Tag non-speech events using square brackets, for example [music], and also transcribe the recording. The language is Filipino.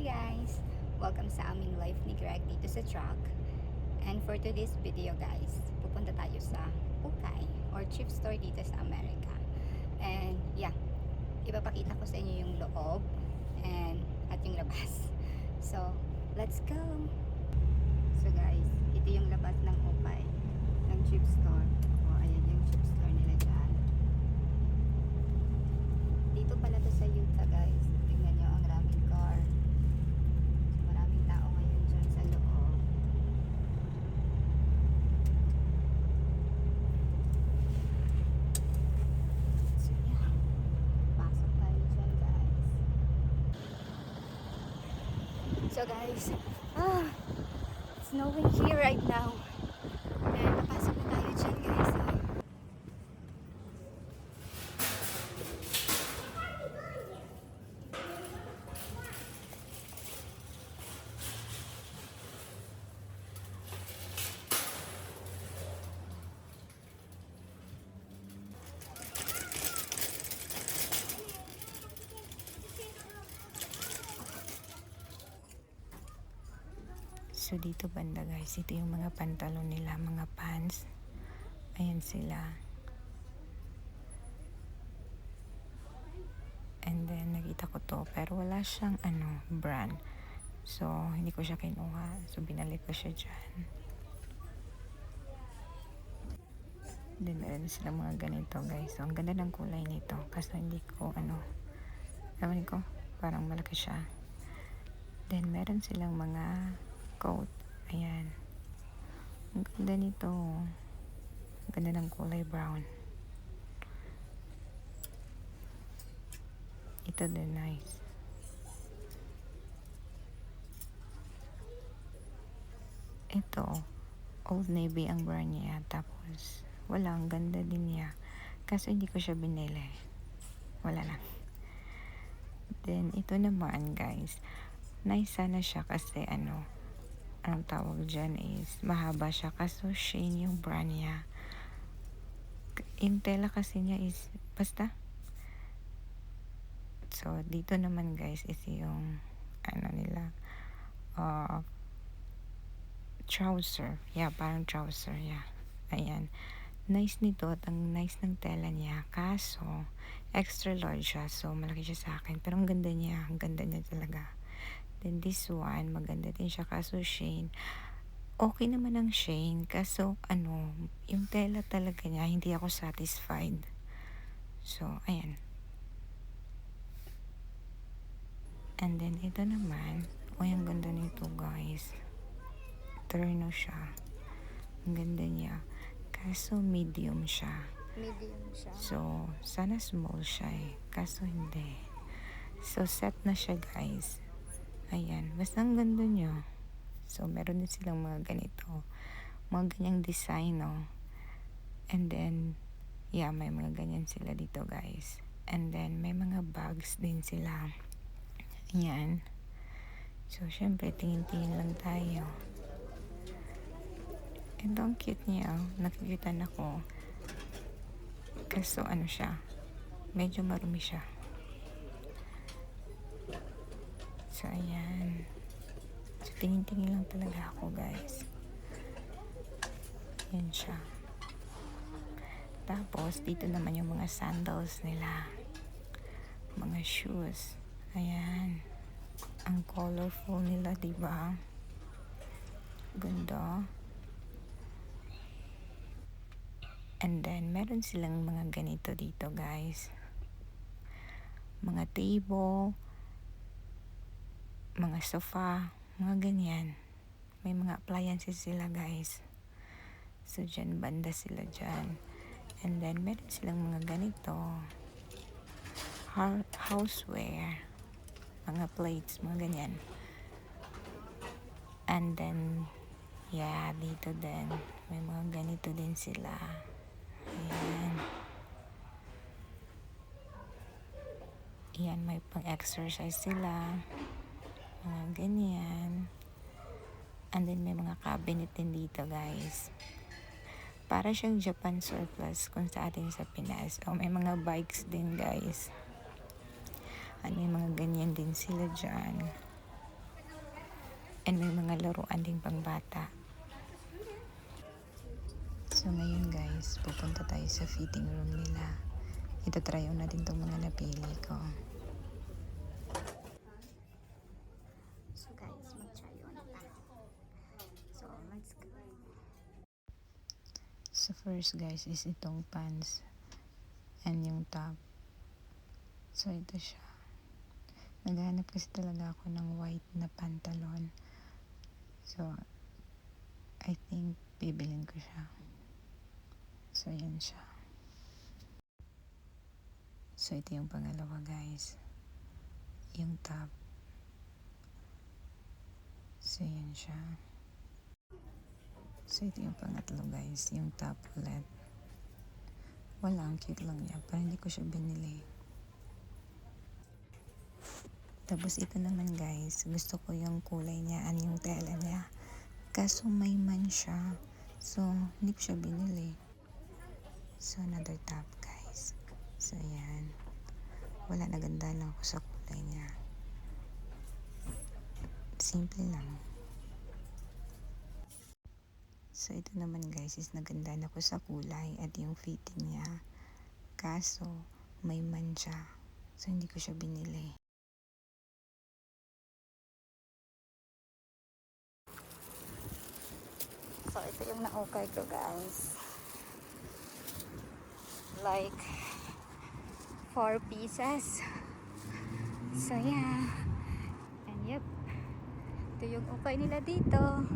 Hi guys! Welcome sa aming life ni Greg dito sa truck. And for today's video guys, pupunta tayo sa Ukay or chip store dito sa Amerika. And yeah, ipapakita ko sa inyo yung loob and at yung labas. [laughs] So, let's go! So guys, ito yung labas ng Ukay ng chip store. So guys, ah, it's snowing here right now. So dito banda guys, ito yung mga pantalon nila, mga pants. Ayan sila. And then nakita ko to, pero wala siyang ano, brand. So hindi ko siya kinuha. So binalik ko siya dyan. Then meron sila mga ganito guys. So ang ganda ng kulay nito. Kaso hindi ko ano, ewan ko, parang malaki siya. Then meron silang mga coat. Ayan. Ang ganda nito. Ang ganda ng kulay brown. Ito din nice. Ito, Old Navy ang brand niya. Tapos, wala, ang ganda din niya. Kaso hindi ko siya binili. Wala lang. Then, ito naman guys. Nice sana siya kasi ano, anong tawag dyan is, mahaba siya. Kaso Shane yung brand niya. Yung tela kasi niya is, basta. So, dito naman guys is yung, ano nila, uh, trouser. Yeah, parang trouser, yeah. Ayan. Nice nito at ang nice ng tela niya. Kaso, extra large siya. So, malaki siya sa akin. Pero ang ganda niya. Ang ganda niya talaga. Then this one, maganda din siya. Kaso Shane, okay naman ang Shane. Kaso, ano, yung tela talaga niya, hindi ako satisfied. So, ayan. And then, ito naman. Uy, ang ganda nito, guys. Terno siya. Ang ganda niya. Kaso, medium siya. Medium siya. So, sana small siya eh. Kaso hindi. So, set na siya guys. Ayan. Basta ang ganda niya. So, meron din silang mga ganito. Mga ganyang design, no? And then, yeah, may mga ganyan sila dito guys. And then, may mga bags din sila. Ayan. So, syempre, tingin-tingin lang tayo. Ito ang cute niya. oh. Nakikita na ko. Kaso ano siya, medyo marumi siya. So, ayan. So, tingin-tingin lang talaga ako, guys. Yan siya. Tapos, dito naman yung mga sandals nila. Mga shoes. Ayan. Ang colorful nila, di ba? Ganda. And then, meron silang mga ganito dito, guys. Mga table, mga sofa, mga ganyan. May mga appliances sila, guys. So, dyan, banda sila dyan. And then, meron silang mga ganito. Houseware. Mga plates, mga ganyan. And then, yeah, dito din. May mga ganito din sila. Ayan. Ayan, may pang-exercise sila. Mga ganyan. And then, may mga cabinet din dito, guys. Para siyang Japan surplus kung sa atin sa Pinas. O, may mga bikes din, guys. Ano yung mga ganyan din sila dyan. And may mga laruan din pang bata. So ngayon guys, pupunta tayo sa fitting room nila. Ito try on natin tong mga napili ko. So guys, mag-try on pa. So let's go. So first guys is itong pants and yung top. So ito siya. Naghanap kasi talaga ako ng white na pantalon. So I think bibilin ko siya. So yan siya. So ito yung pangalawa guys. Yung top. So yan siya. So ito yung pangatlo guys, yung top ulit. Wala, ang cute lang niya. Parang hindi ko siya binili. Tapos ito naman guys, gusto ko yung kulay niya and yung tela niya. Kaso may man siya. So, hindi ko siya binili. So, another top guys. So, yan. Wala, naganda lang ako sa kulay niya. Simple lang. So, ito naman guys is naganda na ko sa kulay at yung fitting niya. Kaso, may man siya. So, hindi ko siya binili. So ito yung naukay ko guys. Like 4 pieces. So yeah. And yep. Ito yung ukay nila dito.